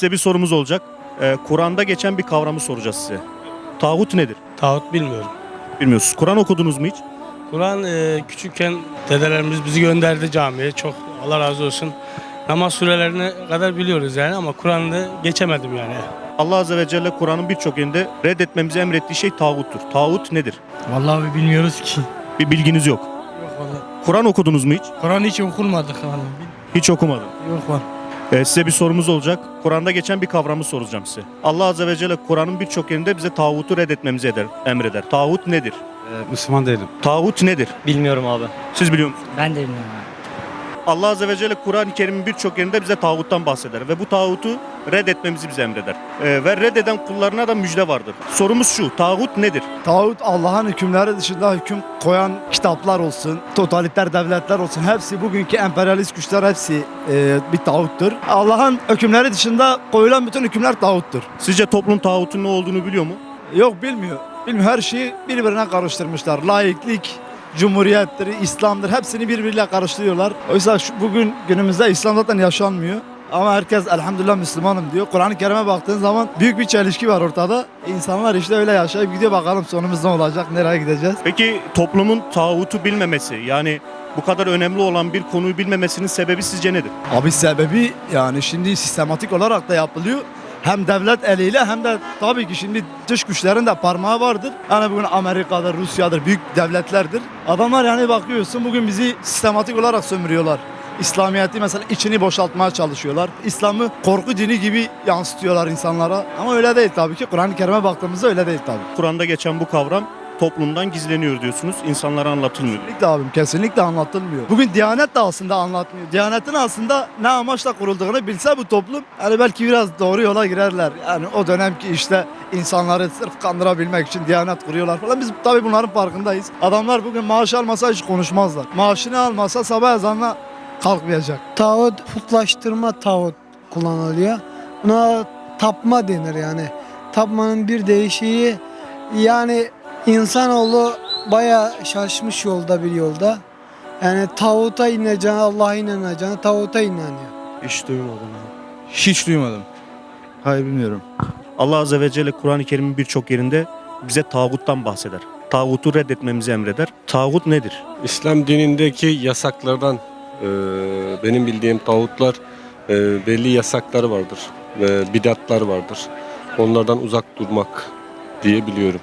size bir sorumuz olacak. Ee, Kur'an'da geçen bir kavramı soracağız size. Tağut nedir? Tağut bilmiyorum. Bilmiyorsunuz. Kur'an okudunuz mu hiç? Kur'an e, küçükken dedelerimiz bizi gönderdi camiye. Çok Allah razı olsun. Namaz surelerini kadar biliyoruz yani ama Kur'an'ı geçemedim yani. Allah Azze ve Celle Kur'an'ın birçok yerinde reddetmemizi emrettiği şey tağuttur. Tağut nedir? Vallahi bilmiyoruz ki. Bir bilginiz yok. Yok vallahi. Kur'an okudunuz mu hiç? Kur'an hiç okunmadık vallahi. Hiç okumadım. Yok var. Ee, size bir sorumuz olacak. Kur'an'da geçen bir kavramı soracağım size. Allah Azze ve Celle Kur'an'ın birçok yerinde bize tağutu reddetmemizi eder, emreder. Tağut nedir? Ee, Müslüman değilim. Tağut nedir? Bilmiyorum abi. Siz biliyor musunuz? Ben de bilmiyorum abi. Allah Azze ve Celle Kur'an-ı Kerim'in birçok yerinde bize tağuttan bahseder ve bu tağutu reddetmemizi bize emreder. Ee, ve reddeden kullarına da müjde vardır. Sorumuz şu, tağut nedir? Tağut Allah'ın hükümleri dışında hüküm koyan kitaplar olsun, totaliter devletler olsun hepsi bugünkü emperyalist güçler hepsi e, bir tağuttur. Allah'ın hükümleri dışında koyulan bütün hükümler tağuttur. Sizce toplum tağutun ne olduğunu biliyor mu? Yok bilmiyor. Bilmiyor her şeyi birbirine karıştırmışlar. Laiklik, cumhuriyettir, İslam'dır hepsini birbiriyle karıştırıyorlar. Oysa şu, bugün günümüzde İslam zaten yaşanmıyor. Ama herkes elhamdülillah Müslümanım diyor. Kur'an-ı Kerim'e baktığın zaman büyük bir çelişki var ortada. İnsanlar işte öyle yaşayıp gidiyor bakalım sonumuz ne olacak, nereye gideceğiz. Peki toplumun tağutu bilmemesi yani bu kadar önemli olan bir konuyu bilmemesinin sebebi sizce nedir? Abi sebebi yani şimdi sistematik olarak da yapılıyor. Hem devlet eliyle hem de tabii ki şimdi dış güçlerin de parmağı vardır. Yani bugün Amerika'dır, Rusya'dır, büyük devletlerdir. Adamlar yani bakıyorsun bugün bizi sistematik olarak sömürüyorlar. İslamiyet'i mesela içini boşaltmaya çalışıyorlar. İslam'ı korku dini gibi yansıtıyorlar insanlara. Ama öyle değil tabii ki. Kur'an-ı Kerim'e baktığımızda öyle değil tabii. Kur'an'da geçen bu kavram toplumdan gizleniyor diyorsunuz, insanlara anlatılmıyor. Kesinlikle abim kesinlikle anlatılmıyor. Bugün Diyanet de aslında anlatmıyor. Diyanetin aslında ne amaçla kurulduğunu bilse bu toplum hani belki biraz doğru yola girerler. Yani o dönemki işte insanları sırf kandırabilmek için Diyanet kuruyorlar falan. Biz tabii bunların farkındayız. Adamlar bugün maaş almasa hiç konuşmazlar. Maaşını almasa sabah ezanına kalkmayacak. Tağut putlaştırma tağut kullanılıyor. Buna tapma denir yani. Tapmanın bir değişiği yani insanoğlu baya şaşmış yolda bir yolda. Yani tağuta ineceğine, Allah'a inanacağına tağuta inanıyor. Hiç duymadım. Hiç duymadım. Hayır bilmiyorum. Allah Azze ve Celle Kur'an-ı Kerim'in birçok yerinde bize tağuttan bahseder. Tağutu reddetmemizi emreder. Tağut nedir? İslam dinindeki yasaklardan e, benim bildiğim tağutlar e, belli yasakları vardır ve bidatlar vardır. Onlardan uzak durmak diye biliyorum.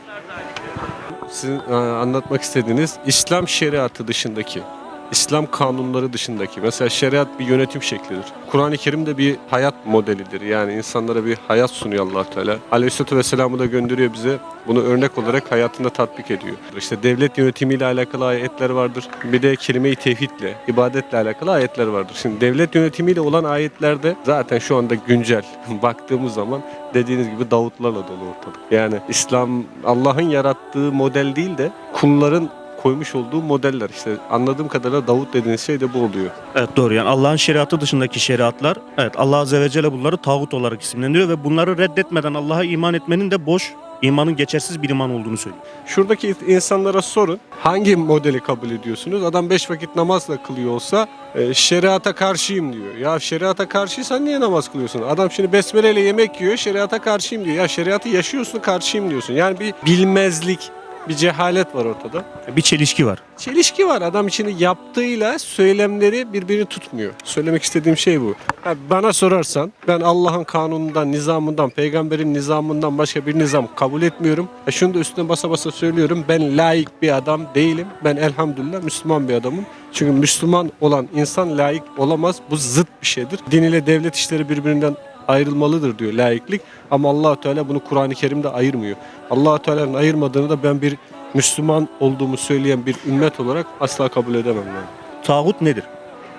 Sizin e, anlatmak istediğiniz İslam şeriatı dışındaki, İslam kanunları dışındaki mesela şeriat bir yönetim şeklidir. Kur'an-ı Kerim de bir hayat modelidir. Yani insanlara bir hayat sunuyor allah Teala. Aleyhisselatü Vesselam'ı da gönderiyor bize. Bunu örnek olarak hayatında tatbik ediyor. İşte devlet yönetimiyle alakalı ayetler vardır. Bir de kelime-i tevhidle, ibadetle alakalı ayetler vardır. Şimdi devlet yönetimiyle olan ayetlerde zaten şu anda güncel baktığımız zaman dediğiniz gibi Davutlarla dolu ortalık. Yani İslam Allah'ın yarattığı model değil de kulların koymuş olduğu modeller. İşte anladığım kadarıyla Davut dediğiniz şey de bu oluyor. Evet doğru yani Allah'ın şeriatı dışındaki şeriatlar evet Allah Azze ve Celle bunları tağut olarak isimlendiriyor ve bunları reddetmeden Allah'a iman etmenin de boş, imanın geçersiz bir iman olduğunu söylüyor. Şuradaki insanlara sorun hangi modeli kabul ediyorsunuz? Adam beş vakit namazla kılıyor olsa e, şeriata karşıyım diyor. Ya şeriata karşıysan niye namaz kılıyorsun? Adam şimdi besmeleyle yemek yiyor şeriata karşıyım diyor. Ya şeriatı yaşıyorsun karşıyım diyorsun. Yani bir bilmezlik, bir cehalet var ortada. Bir çelişki var. Çelişki var. Adam şimdi yaptığıyla söylemleri birbirini tutmuyor. Söylemek istediğim şey bu. Ha, bana sorarsan ben Allah'ın kanunundan, nizamından, peygamberin nizamından başka bir nizam kabul etmiyorum. E şunu da üstüne basa basa söylüyorum. Ben layık bir adam değilim. Ben elhamdülillah Müslüman bir adamım. Çünkü Müslüman olan insan layık olamaz. Bu zıt bir şeydir. Din ile devlet işleri birbirinden ayrılmalıdır diyor laiklik. Ama allah Teala bunu Kur'an-ı Kerim'de ayırmıyor. allah Teala'nın ayırmadığını da ben bir Müslüman olduğumu söyleyen bir ümmet olarak asla kabul edemem yani. Tağut nedir?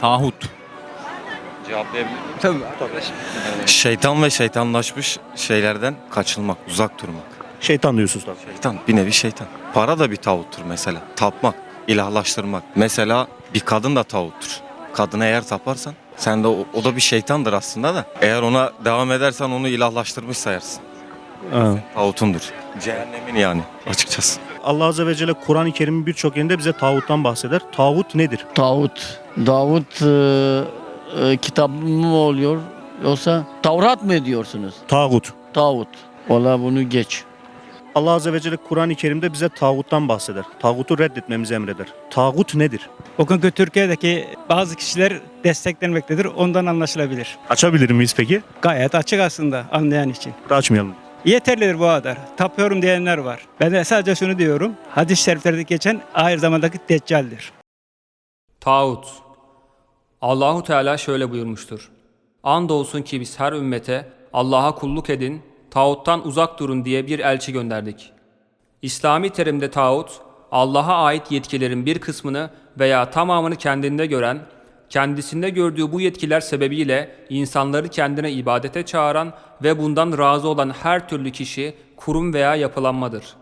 Tahut. Tabii. Şeytan ve şeytanlaşmış şeylerden kaçılmak, uzak durmak. Şeytan diyorsunuz tabii. Şeytan, bir nevi şeytan. Para da bir tağuttur mesela. Tapmak, ilahlaştırmak. Mesela bir kadın da tağuttur. Kadına eğer taparsan, sen de o, o da bir şeytandır aslında da. Eğer ona devam edersen onu ilahlaştırmış sayarsın. Tağutundur. Cehennemin yani açıkçası. Allah Azze ve Celle Kur'an-ı Kerim'in birçok yerinde bize tağuttan bahseder. Tağut nedir? Davut. Davut e, e, kitabı mı oluyor? Yoksa Tavrat mı ediyorsunuz? Tağut. Tağut. Valla bunu geç. Allah Azze ve Celle Kur'an-ı Kerim'de bize tağuttan bahseder. Tağutu reddetmemizi emreder. Tağut nedir? O günkü Türkiye'deki bazı kişiler desteklenmektedir. Ondan anlaşılabilir. Açabilir miyiz peki? Gayet açık aslında anlayan için. Açmayalım. Yeterlidir bu kadar. Tapıyorum diyenler var. Ben de sadece şunu diyorum. Hadis-i şeriflerde geçen ahir zamandaki deccaldir. Tağut Allahu Teala şöyle buyurmuştur. Andolsun ki biz her ümmete Allah'a kulluk edin, tağuttan uzak durun diye bir elçi gönderdik. İslami terimde tağut, Allah'a ait yetkilerin bir kısmını veya tamamını kendinde gören, kendisinde gördüğü bu yetkiler sebebiyle insanları kendine ibadete çağıran ve bundan razı olan her türlü kişi, kurum veya yapılanmadır.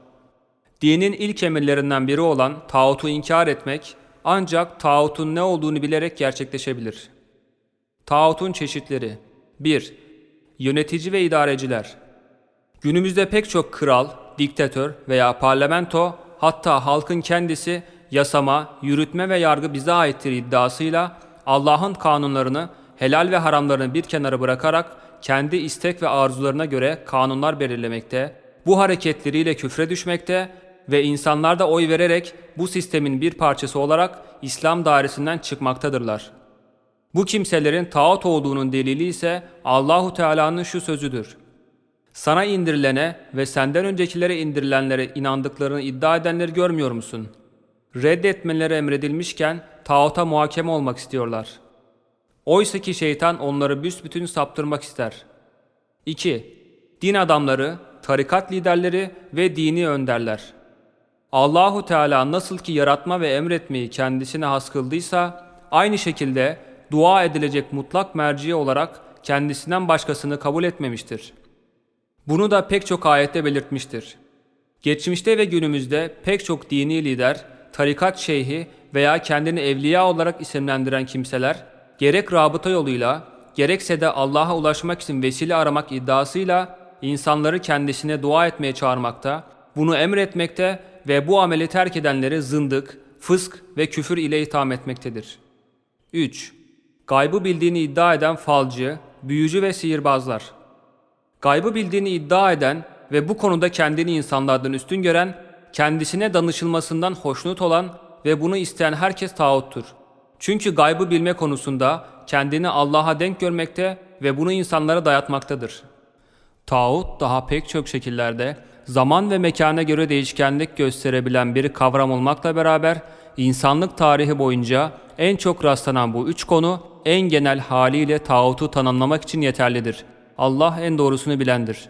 Dinin ilk emirlerinden biri olan tağutu inkar etmek ancak tağutun ne olduğunu bilerek gerçekleşebilir. Tağutun çeşitleri 1. Yönetici ve idareciler Günümüzde pek çok kral, diktatör veya parlamento hatta halkın kendisi yasama, yürütme ve yargı bize aittir iddiasıyla Allah'ın kanunlarını, helal ve haramlarını bir kenara bırakarak kendi istek ve arzularına göre kanunlar belirlemekte, bu hareketleriyle küfre düşmekte ve insanlar da oy vererek bu sistemin bir parçası olarak İslam dairesinden çıkmaktadırlar. Bu kimselerin tağut olduğunun delili ise Allahu Teala'nın şu sözüdür. Sana indirilene ve senden öncekilere indirilenlere inandıklarını iddia edenleri görmüyor musun? Reddetmeleri emredilmişken tağuta muhakeme olmak istiyorlar. Oysa ki şeytan onları büsbütün saptırmak ister. 2. Din adamları, tarikat liderleri ve dini önderler. Allahu Teala nasıl ki yaratma ve emretmeyi kendisine has kıldıysa, aynı şekilde dua edilecek mutlak merci olarak kendisinden başkasını kabul etmemiştir. Bunu da pek çok ayette belirtmiştir. Geçmişte ve günümüzde pek çok dini lider, tarikat şeyhi veya kendini evliya olarak isimlendiren kimseler, gerek rabıta yoluyla, gerekse de Allah'a ulaşmak için vesile aramak iddiasıyla insanları kendisine dua etmeye çağırmakta, bunu emretmekte ve bu ameli terk edenleri zındık, fısk ve küfür ile itham etmektedir. 3. Gaybı bildiğini iddia eden falcı, büyücü ve sihirbazlar. Gaybı bildiğini iddia eden ve bu konuda kendini insanlardan üstün gören, kendisine danışılmasından hoşnut olan ve bunu isteyen herkes tağuttur. Çünkü gaybı bilme konusunda kendini Allah'a denk görmekte ve bunu insanlara dayatmaktadır. Tağut daha pek çok şekillerde zaman ve mekana göre değişkenlik gösterebilen bir kavram olmakla beraber insanlık tarihi boyunca en çok rastlanan bu üç konu en genel haliyle tağutu tanımlamak için yeterlidir. Allah en doğrusunu bilendir.